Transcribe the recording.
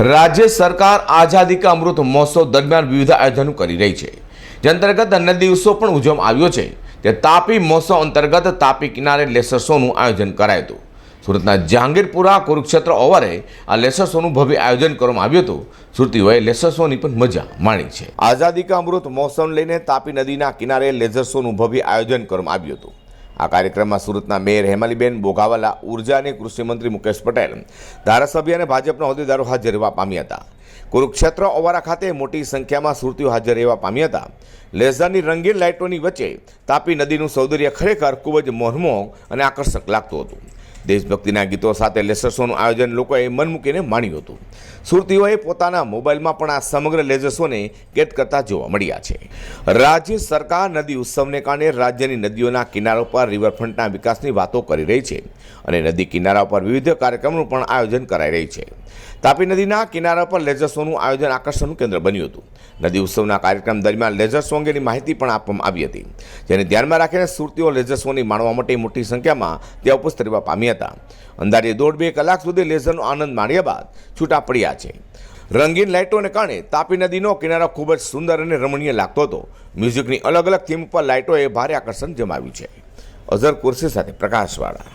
રાજ્ય સરકાર આઝાદી કા અમૃત મહોત્સવ દરમિયાન વિવિધ આયોજનો કરી રહી છે. જે અંતર્ગત અન્ય દિવસો પણ ઉજવવામાં આવ્યો છે. તે તાપી મહોત્સવ અંતર્ગત તાપી કિનારે લેસર શોનું આયોજન કરાયું હતું. સુરતના જહાંગીરપુરા કુરુક્ષેત્ર ઓવરે આ લેસર શોનું ભવ્ય આયોજન કરવામાં આવ્યું હતું. સુરતીઓએ લેસર શોની પણ મજા માણી છે. આઝાદી કા અમૃત મહોત્સવને લઈને તાપી નદીના કિનારે લેસર શોનું ભવ્ય આયોજન કરવામાં આવ્યું હતું. આ કાર્યક્રમમાં સુરતના મેયર હેમાલીબેન બોગાવાલા, ઊર્જા અને કૃષિમંત્રી મુકેશ પટેલ, ધારાસભ્ય અને ભાજપના હોદ્દેદારો હાજર રહેવા પામ્યા હતા. કુરુક્ષેત્ર ઓવારા ખાતે મોટી સંખ્યામાં સુરતીઓ હાજર રહેવા પામ્યા હતા. લેઝરની રંગીન લાઇટોની વચ્ચે તાપી નદીનું સૌંદર્ય ખરેખર ખૂબ જ મોહમોહ અને આકર્ષક લાગતું હતું. દેશભક્તિના ગીતો સાથે લેસર શોનું આયોજન લોકોએ મન મૂકીને માણ્યું હતું. સુરતીઓએ પોતાના મોબાઈલમાં પણ આ સમગ્ર લેઝર શોને કેદ કરતા જોવા મળ્યા છે. રાજ્ય સરકાર નદી ઉત્સવને કારણે રાજ્યની નદીઓના કિનારો પર રિવરફ્રન્ટના વિકાસની વાતો કરી રહી છે અને નદી કિનારા પર વિવિધ કાર્યક્રમનું પણ આયોજન કરાઈ રહી છે. તાપી નદીના કિનારા પર લેઝર શોનું આયોજન આકર્ષણનું કેન્દ્ર બન્યું હતું. નદી ઉત્સવના કાર્યક્રમ દરમિયાન લેઝર શો અંગેની માહિતી પણ આપવામાં આવી હતી. જેને ધ્યાનમાં રાખીને સુરતીઓ લેઝર શોની માણવા માટે મોટી સંખ્યામાં ત્યાં ઉપસ્થિત રહેવા પામ્યા હતા. અંદાજે દોઢ બે કલાક સુધી લેઝરનો આનંદ માણ્યા બાદ છૂટા પડ્યા છે. રંગીન લાઇટોને કારણે તાપી નદીનો કિનારો ખૂબ જ સુંદર અને રમણીય લાગતો હતો. મ્યુઝિકની અલગ અલગ થીમ પર લાઇટોએ ભારે આકર્ષણ જમાવ્યું છે. અઝર કુર્સી સાથે પ્રકાશવાળા.